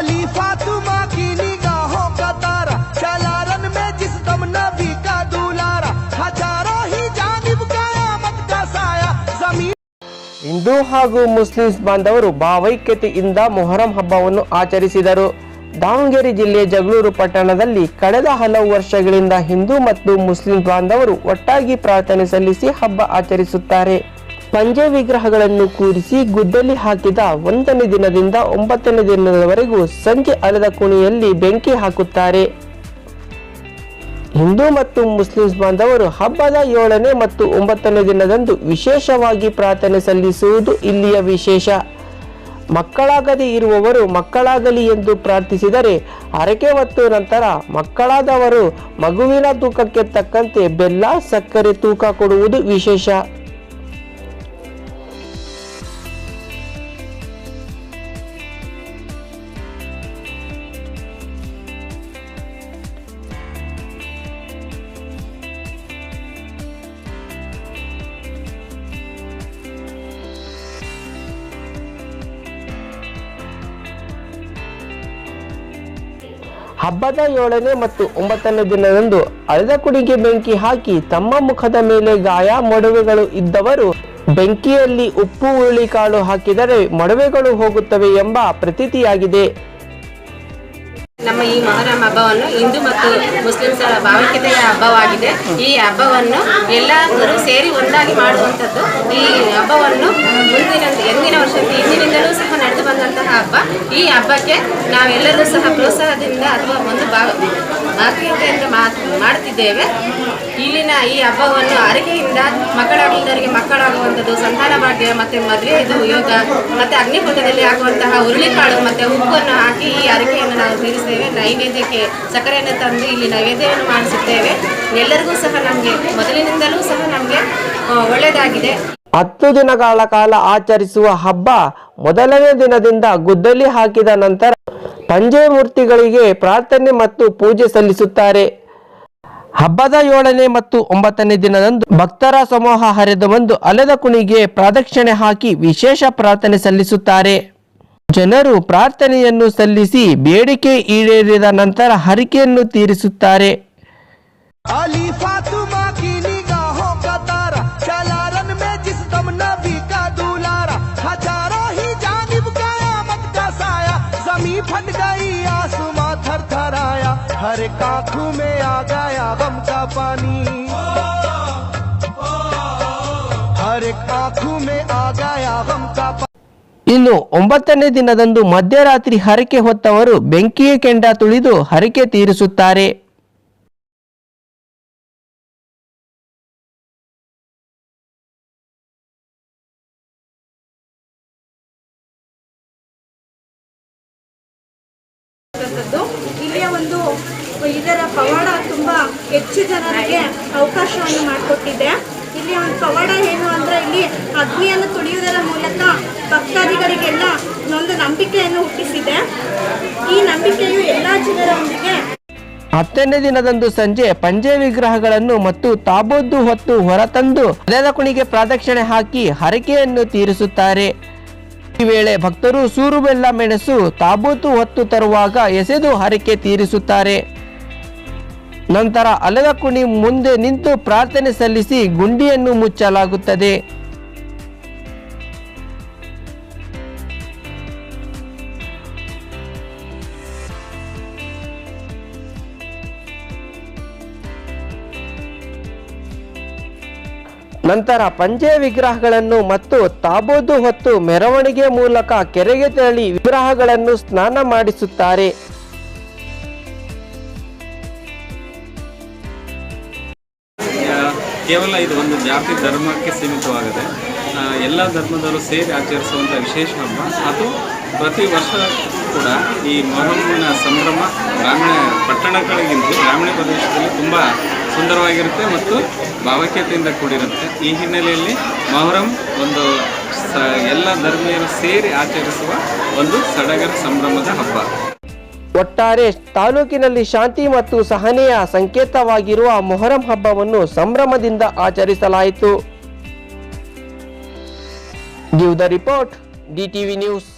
अली फातिमा की निगाहों का तारा चला रन में जिस दम नबी का दुलारा हजारों ही जानिब कयामत का साया जमीन ಹಿಂದೂ ಹಾಗೂ ಮುಸ್ಲಿಮ್ಸ್ ಬಾಂಧವರು ಭಾವೈಕ್ಯತೆಯಿಂದ ಮೊಹರಂ ಹಬ್ಬವನ್ನು ಆಚರಿಸಿದರು ದಾವಣಗೆರೆ ಜಿಲ್ಲೆಯ ಜಗಳೂರು ಪಟ್ಟಣದಲ್ಲಿ ಕಳೆದ ಹಲವು ವರ್ಷಗಳಿಂದ ಹಿಂದೂ ಮತ್ತು ಮುಸ್ಲಿಂ ಬಾಂಧವರು ಒಟ್ಟಾಗಿ ಪ್ರಾರ್ಥನೆ ಸಲ್ಲಿಸಿ ಹಬ್ಬ ಆಚರಿಸುತ್ತಾರೆ ಪಂಜೆ ವಿಗ್ರಹಗಳನ್ನು ಕೂರಿಸಿ ಗುದ್ದಲಿ ಹಾಕಿದ ಒಂದನೇ ದಿನದಿಂದ ಒಂಬತ್ತನೇ ದಿನದವರೆಗೂ ಸಂಜೆ ಅಲೆದ ಕುಣಿಯಲ್ಲಿ ಬೆಂಕಿ ಹಾಕುತ್ತಾರೆ. ಹಿಂದೂ ಮತ್ತು ಮುಸ್ಲಿಂ ಬಾಂಧವರು ಹಬ್ಬದ ಏಳನೇ ಮತ್ತು ಒಂಬತ್ತನೇ ದಿನದಂದು ವಿಶೇಷವಾಗಿ ಪ್ರಾರ್ಥನೆ ಸಲ್ಲಿಸುವುದು ಇಲ್ಲಿಯ ವಿಶೇಷ. ಮಕ್ಕಳಾಗದೇ ಇರುವವರು ಮಕ್ಕಳಾಗಲಿ ಎಂದು ಪ್ರಾರ್ಥಿಸಿದರೆ ಹರಕೆ ಹೊತ್ತು ನಂತರ ಮಕ್ಕಳಾದವರು ಮಗುವಿನ ತೂಕಕ್ಕೆ ತಕ್ಕಂತೆ ಬೆಲ್ಲ, ಸಕ್ಕರೆ, ತೂಕ ಕೊಡುವುದು ವಿಶೇಷ. ಹಬ್ಬದ ಏಳನೇ ಮತ್ತು ಒಂಬತ್ತನೇ ದಿನದಂದು ಅಳೆದ ಕುಡಿಗೆ ಬೆಂಕಿ ಹಾಕಿ ತಮ್ಮ ಮುಖದ ಮೇಲೆ ಗಾಯ ಮೊಡವೆಗಳು ಇದ್ದವರು ಬೆಂಕಿಯಲ್ಲಿ ಉಪ್ಪು ಹುರುಳಿಕಾಳು ಹಾಕಿದರೆ ಮೊಡವೆಗಳು ಹೋಗುತ್ತವೆ ಎಂಬ ಪ್ರತೀತಿಯಾಗಿದೆ. ನಮ್ಮ ಈ ಮೊಹರಂ ಹಬ್ಬವನ್ನು ಹಿಂದೂ ಮತ್ತು ಮುಸ್ಲಿಮ್ಸರ ಭಾವೈಕ್ಯತೆಯ ಹಬ್ಬವಾಗಿದೆ. ಈ ಹಬ್ಬವನ್ನು ಎಲ್ಲರೂ ಸೇರಿ ಒಂದಾಗಿ ಮಾಡುವಂಥದ್ದು ಈ ಹಬ್ಬವನ್ನು ಮುಂದಿನ, ಎಂದಿನ ವರ್ಷಕ್ಕೆ, ಇಂದಿನಿಂದಲೂ ಸಹ ನಡೆದು ಈ ಹಬ್ಬಕ್ಕೆ ನಾವೆಲ್ಲರೂ ಸಹ ಪ್ರೋತ್ಸಾಹದಿಂದ ಅಥವಾ ಒಂದು ಭಾಗ ಆತ್ಮೀಯತೆಯಿಂದ ಮಾತ್ ಮಾಡುತ್ತಿದ್ದೇವೆ ಇಲ್ಲಿನ ಈ ಹಬ್ಬವನ್ನು ಅರಿಕೆಯಿಂದ ಮಕ್ಕಳಾಗುವುದರಿಗೆ ಮಕ್ಕಳಾಗುವಂಥದ್ದು, ಸಂತಾನ ಭಾಗ್ಯ ಮತ್ತು ಮದುವೆದು ಯೋಗ, ಮತ್ತು ಅಗ್ನಿಕೋಟದಲ್ಲಿ ಆಗುವಂತಹ ಹುರುಳಿಕಾಳು ಮತ್ತು ಉಪ್ಪನ್ನು ಹಾಕಿ ಈ ಅರಿಕೆಯನ್ನು ನಾವು ಸೇರಿಸ್ತೇವೆ ನೈವೇದ್ಯಕ್ಕೆ ಸಕ್ಕರೆಯನ್ನು ತಂದು ಇಲ್ಲಿ ನೈವೇದ್ಯವನ್ನು ಮಾಡಿಸುತ್ತೇವೆ. ಎಲ್ಲರಿಗೂ ಸಹ ನಮಗೆ, ಮೊದಲಿನಿಂದಲೂ ಸಹ ನಮಗೆ ಒಳ್ಳೆಯದಾಗಿದೆ. ಹತ್ತು ದಿನಗಳ ಕಾಲ ಆಚರಿಸುವ ಹಬ್ಬ ಮೊದಲನೇ ದಿನದಿಂದ ಗುದ್ದಲಿ ಹಾಕಿದ ನಂತರ ಪಂಜೆ ಮೂರ್ತಿಗಳಿಗೆ ಪ್ರಾರ್ಥನೆ ಮತ್ತು ಪೂಜೆ ಸಲ್ಲಿಸುತ್ತಾರೆ. ಹಬ್ಬದ ಏಳನೇ ಮತ್ತು ಒಂಬತ್ತನೇ ದಿನದಂದು ಭಕ್ತರ ಸಮೂಹ ಹರಿದು ಬಂದು ಅಲೆದ ಕುಣಿಗೆ ಪ್ರದಕ್ಷಿಣೆ ಹಾಕಿ ವಿಶೇಷ ಪ್ರಾರ್ಥನೆ ಸಲ್ಲಿಸುತ್ತಾರೆ. ಜನರು ಪ್ರಾರ್ಥನೆಯನ್ನು ಸಲ್ಲಿಸಿ ಬೇಡಿಕೆ ಈಡೇರಿದ ನಂತರ ಹರಿಕೆಯನ್ನು ತೀರಿಸುತ್ತಾರೆ. हर एक आंखों में आ गया गम का पानी हर एक आंखों में आ गया गम का पानी ಇನ್ನು ಒಂಬತ್ತನೇ ದಿನದಂದು ಮಧ್ಯರಾತ್ರಿ ಹರಕೆ ಹೊತ್ತವರು ಬೆಂಕಿಯ ಕೆಂಡ ತುಳಿದು ಹರಕೆ ತೀರಿಸುತ್ತಾರೆ ಇರುವಂಥದ್ದು. ಇಲ್ಲಿಯ ಒಂದು ಇದರ ಪವಾಡ ತುಂಬ ಹೆಚ್ಚು ಜನರಿಗೆ ಅವಕಾಶವನ್ನು ಮಾಡಿಕೊಟ್ಟಿದೆ. ಇಲ್ಲಿ ಒಂದು ಪವಾಡ ಏನು ಅಂದ್ರೆ ಇಲ್ಲಿ ಅಗ್ನಿಯನ್ನು ತುಳಿಯುವುದರ ಮೂಲಕ ಭಕ್ತಾದಿಗಳಿಗೆಲ್ಲ ಒಂದು ನಂಬಿಕೆಯನ್ನು ಹುಟ್ಟಿಸಿದೆ. ಈ ನಂಬಿಕೆಯು ಎಲ್ಲ ಜನರೊಂದಿಗೆ ಹತ್ತನೇ ದಿನದಂದು ಸಂಜೆ ಪಂಜೆ ವಿಗ್ರಹಗಳನ್ನು ಮತ್ತು ತಾಬೋದ್ದು ಹೊತ್ತು ಹೊರತಂದು ಕುಣಿಗೆ ಪ್ರದಕ್ಷಿಣೆ ಹಾಕಿ ಹರಕೆಯನ್ನು ತೀರಿಸುತ್ತಾರೆ. ಈ ವೇಳೆ ಭಕ್ತರು ಸೂರು ಬೆಲ್ಲ ಮೆಣಸು ತಾಬೂತು ಹೊತ್ತು ತರುವಾಗ ಎಸೆದು ಹರಕೆ ತೀರಿಸುತ್ತಾರೆ. ನಂತರ ಅಲೆದ ಕುಣಿ ಮುಂದೆ ನಿಂತು ಪ್ರಾರ್ಥನೆ ಸಲ್ಲಿಸಿ ಗುಂಡಿಯನ್ನು ಮುಚ್ಚಲಾಗುತ್ತದೆ. ನಂತರ ಪಂಜೆ ವಿಗ್ರಹಗಳನ್ನು ಮತ್ತು ತಾಬೋದು ಹೊತ್ತು ಮೆರವಣಿಗೆ ಮೂಲಕ ಕೆರೆಗೆ ತೆರಳಿ ವಿಗ್ರಹಗಳನ್ನು ಸ್ನಾನ ಮಾಡಿಸುತ್ತಾರೆ. ಕೇವಲ ಇದು ಒಂದು ಜಾತಿ ಧರ್ಮಕ್ಕೆ ಸೀಮಿತವಾಗಿದೆ ಎಲ್ಲ ಧರ್ಮದವರು ಸೇರಿ ಆಚರಿಸುವಂಥ ವಿಶೇಷ ಹಬ್ಬ. ಅದು ಪ್ರತಿ ವರ್ಷ ಕೂಡ ಈ ಮೊಹರಂನ ಸಂಭ್ರಮ ಗ್ರಾಮೀಣ ಪಟ್ಟಣಗಳಿಗಿಂತ ಗ್ರಾಮೀಣ ಪ್ರದೇಶದಲ್ಲಿ ತುಂಬ ಸುಂದರವಾಗಿರುತ್ತೆ ಮತ್ತು ಭಾವೈಕ್ಯತೆಯಿಂದ ಕೂಡಿರುತ್ತೆ. ಈ ಹಿನ್ನೆಲೆಯಲ್ಲಿ ಮೊಹರಂ ಒಂದು ಸ, ಎಲ್ಲ ಧರ್ಮೀಯರು ಸೇರಿ ಆಚರಿಸುವ ಒಂದು ಸಡಗರ ಸಂಭ್ರಮದ ಹಬ್ಬ. ಒಟ್ಟಾರೆ ತಾಲೂಕಿನಲ್ಲಿ ಶಾಂತಿ ಮತ್ತು ಸಹನೆಯ ಸಂಕೇತವಾಗಿರುವ ಮೊಹರಂ ಹಬ್ಬವನ್ನು ಸಂಭ್ರಮದಿಂದ ಆಚರಿಸಲಾಯಿತು. Give the report, DTV news.